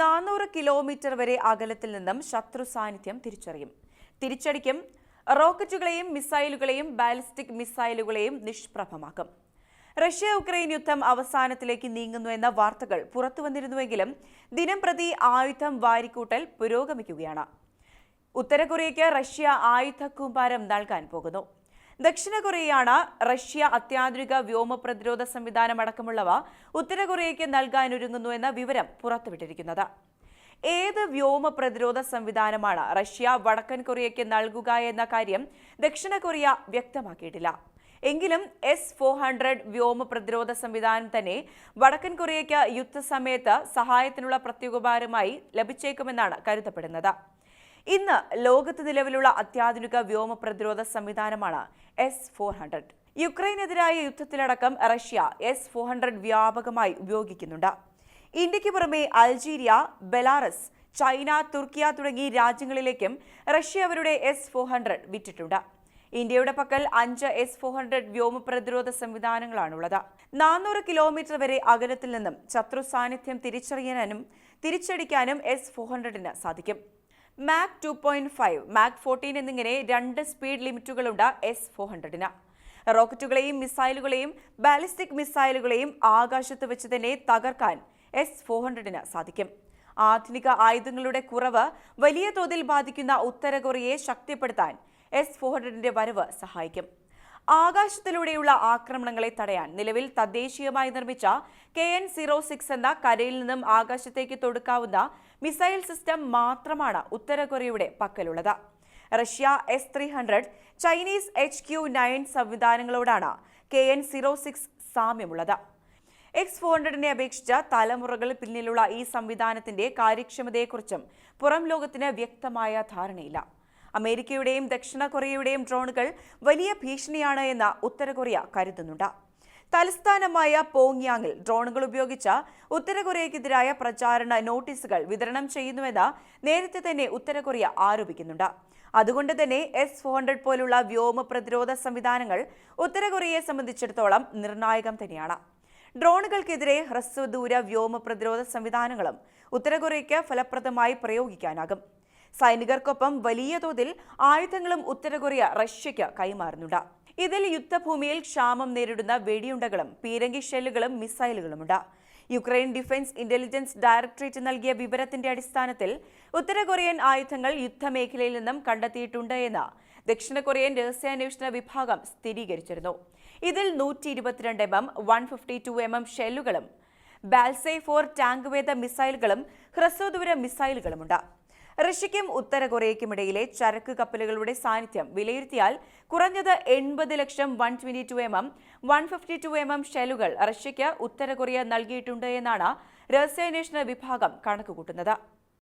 നാനൂറ് കിലോമീറ്റർ വരെ അകലത്തിൽ നിന്നും ശത്രു സാന്നിധ്യം തിരിച്ചറിയും. തിരിച്ചടിക്കും റോക്കറ്റുകളെയും മിസൈലുകളെയും ബാലിസ്റ്റിക് മിസൈലുകളെയും നിഷ്പ്രഭമാക്കും. റഷ്യ ഉക്രൈൻ യുദ്ധം അവസാനത്തിലേക്ക് നീങ്ങുന്നു എന്ന വാർത്തകൾ പുറത്തുവന്നിരുന്നുവെങ്കിലും ദിനം പ്രതി ആയുധം വാരിക്കൂട്ടൽ പുരോഗമിക്കുകയാണ്. ഉത്തര കൊറിയയ്ക്ക് റഷ്യ ആയുധ കൂമ്പാരം നൽകാൻ പോകുന്നു. ദക്ഷിണ കൊറിയയാണ് റഷ്യ അത്യാധുനിക വ്യോമ പ്രതിരോധ സംവിധാനം അടക്കമുള്ളവ ഉത്തര കൊറിയയ്ക്ക് നൽകാനൊരുങ്ങുന്നു എന്ന വിവരം പുറത്തുവിട്ടിരിക്കുന്നത്. ഏത് വ്യോമ പ്രതിരോധ സംവിധാനമാണ് റഷ്യ വടക്കൻ കൊറിയയ്ക്ക് നൽകുക എന്ന കാര്യം ദക്ഷിണ കൊറിയ വ്യക്തമാക്കിയിട്ടില്ല. എങ്കിലും എസ് ഫോർ ഹൺഡ്രഡ് വ്യോമ പ്രതിരോധ സംവിധാനം തന്നെ വടക്കൻ കൊറിയയ്ക്ക് യുദ്ധസമയത്ത് സഹായത്തിനുള്ള പ്രത്യുപകാരമായി ലഭിച്ചേക്കുമെന്നാണ് കരുതപ്പെടുന്നത്. ഇന്ന് ലോകത്ത് നിലവിലുള്ള അത്യാധുനിക വ്യോമ പ്രതിരോധ സംവിധാനമാണ് എസ് ഫോർ ഹൺഡ്രഡ് യുക്രൈനെതിരായ യുദ്ധത്തിലടക്കം റഷ്യ എസ് ഫോർ ഹൺഡ്രഡ് വ്യാപകമായി ഉപയോഗിക്കുന്നുണ്ട്. ഇന്ത്യയ്ക്ക് പുറമെ അൾജീരിയ ബെലാറസ് ചൈന തുർക്കിയ തുടങ്ങിയ രാജ്യങ്ങളിലേക്കും റഷ്യ അവരുടെ എസ് ഫോർ ഹൺഡ്രഡ് വിറ്റിട്ടുണ്ട്. ഇന്ത്യയുടെ പക്കൽ അഞ്ച് എസ് ഫോർ ഹൺഡ്രഡ് വ്യോമ പ്രതിരോധ സംവിധാനങ്ങളാണുള്ളത്. നാനൂറ് കിലോമീറ്റർ വരെ അകലത്തിൽ നിന്നും ശത്രു സാന്നിധ്യം തിരിച്ചറിയാനും തിരിച്ചടിക്കാനും എസ് ഫോർ ഹൺഡ്രഡിന് സാധിക്കും. Mach two point five Mach fourteen എന്നിങ്ങനെ രണ്ട് സ്പീഡ് ലിമിറ്റുകളുണ്ട് എസ് ഫോർ ഹൺഡ്രഡിന് റോക്കറ്റുകളെയും മിസൈലുകളെയും ബാലിസ്റ്റിക് മിസൈലുകളെയും ആകാശത്ത് വെച്ച് തന്നെ തകർക്കാൻ എസ് ഫോർ ഹൺഡ്രഡിന് സാധിക്കും. ആധുനിക ആയുധങ്ങളുടെ കുറവ് വലിയ തോതിൽ ബാധിക്കുന്ന ഉത്തര കൊറിയയെ ശക്തിപ്പെടുത്താൻ എസ് ഫോർ ഹൺഡ്രഡിന്റെ വരവ് സഹായിക്കും. ആകാശത്തിലൂടെയുള്ള ആക്രമണങ്ങളെ തടയാൻ നിലവിൽ തദ്ദേശീയമായി നിർമ്മിച്ച കെ എൻ സീറോ സിക്സ് എന്ന കരയിൽ നിന്നും ആകാശത്തേക്ക് തൊടുക്കാവുന്ന മിസൈൽ സിസ്റ്റം മാത്രമാണ് ഉത്തര കൊറിയയുടെ പക്കലുള്ളത്. Russia S three hundred Chinese H Q nine സംവിധാനങ്ങളോടാണ് K N zero six സാമ്യമുള്ളത്. എക്സ് ഫോർ ഹൺഡ്രഡിനെ അപേക്ഷിച്ച് തലമുറകൾ പിന്നിലുള്ള ഈ സംവിധാനത്തിന്റെ കാര്യക്ഷമതയെക്കുറിച്ചും പുറം ലോകത്തിന് വ്യക്തമായ ധാരണയില്ല. അമേരിക്കയുടെയും ദക്ഷിണ കൊറിയയുടെയും ഡ്രോണുകൾ വലിയ ഭീഷണിയാണ് എന്ന് ഉത്തര കൊറിയ കരുതുന്നുണ്ട്. തലസ്ഥാനമായ പോങ്യാങ്ങിൽ ഡ്രോണുകൾ ഉപയോഗിച്ച ഉത്തര കൊറിയയ്ക്കെതിരായ പ്രചാരണ നോട്ടീസുകൾ വിതരണം ചെയ്യുന്നുവെന്ന് നേരത്തെ തന്നെ ഉത്തര കൊറിയ ആരോപിക്കുന്നുണ്ട്. അതുകൊണ്ട് തന്നെ എസ് ഫോർ ഹൺഡ്രഡ് പോലുള്ള വ്യോമ പ്രതിരോധ സംവിധാനങ്ങൾ ഉത്തര കൊറിയയെ സംബന്ധിച്ചിടത്തോളം നിർണായകം തന്നെയാണ്. ഡ്രോണുകൾക്കെതിരെ ഹ്രസ്വദൂര വ്യോമ പ്രതിരോധ സംവിധാനങ്ങളും ഉത്തര കൊറിയയ്ക്ക് ഫലപ്രദമായി പ്രയോഗിക്കാനാകും. സൈനികർക്കൊപ്പം വലിയ തോതിൽ ആയുധങ്ങളും ഉത്തര കൊറിയ റഷ്യയ്ക്ക് കൈമാറുന്നുണ്ട്. ഇതിൽ യുദ്ധഭൂമിയിൽ ക്ഷാമം നേരിടുന്ന വെടിയുണ്ടകളും പീരങ്കി ഷെല്ലുകളും മിസൈലുകളുമുണ്ട്. യുക്രൈൻ ഡിഫൻസ് ഇന്റലിജൻസ് ഡയറക്ടറേറ്റ് നൽകിയ വിവരത്തിന്റെ അടിസ്ഥാനത്തിൽ ഉത്തര കൊറിയൻ ആയുധങ്ങൾ യുദ്ധമേഖലയിൽ നിന്നും കണ്ടെത്തിയിട്ടുണ്ട് എന്ന് ദക്ഷിണ കൊറിയൻ രഹസ്യാന്വേഷണ വിഭാഗം സ്ഥിരീകരിച്ചിരുന്നു. ഇതിൽ നൂറ്റി ഇരുപത്തിരണ്ട് M M one fifty two M M ഷെല്ലുകളും ബാൽസൈ ഫോർ ടാങ്ക് വേദ മിസൈലുകളും ഹ്രസ്വദൂര മിസൈലുകളുമുണ്ട്. റഷ്യയ്ക്കും ഉത്തര കൊറിയയ്ക്കുമിടയിലെ ചരക്ക് കപ്പലുകളുടെ സാന്നിധ്യം വിലയിരുത്തിയാൽ കുറഞ്ഞത് എൺപത് ലക്ഷം one twenty two M M one fifty two M M ഷെല്ലുകൾ റഷ്യയ്ക്ക് ഉത്തര കൊറിയ നൽകിയിട്ടുണ്ട് എന്നാണ് രഹസ്യാന്വേഷണ വിഭാഗം കണക്കുകൂട്ടുന്നത്.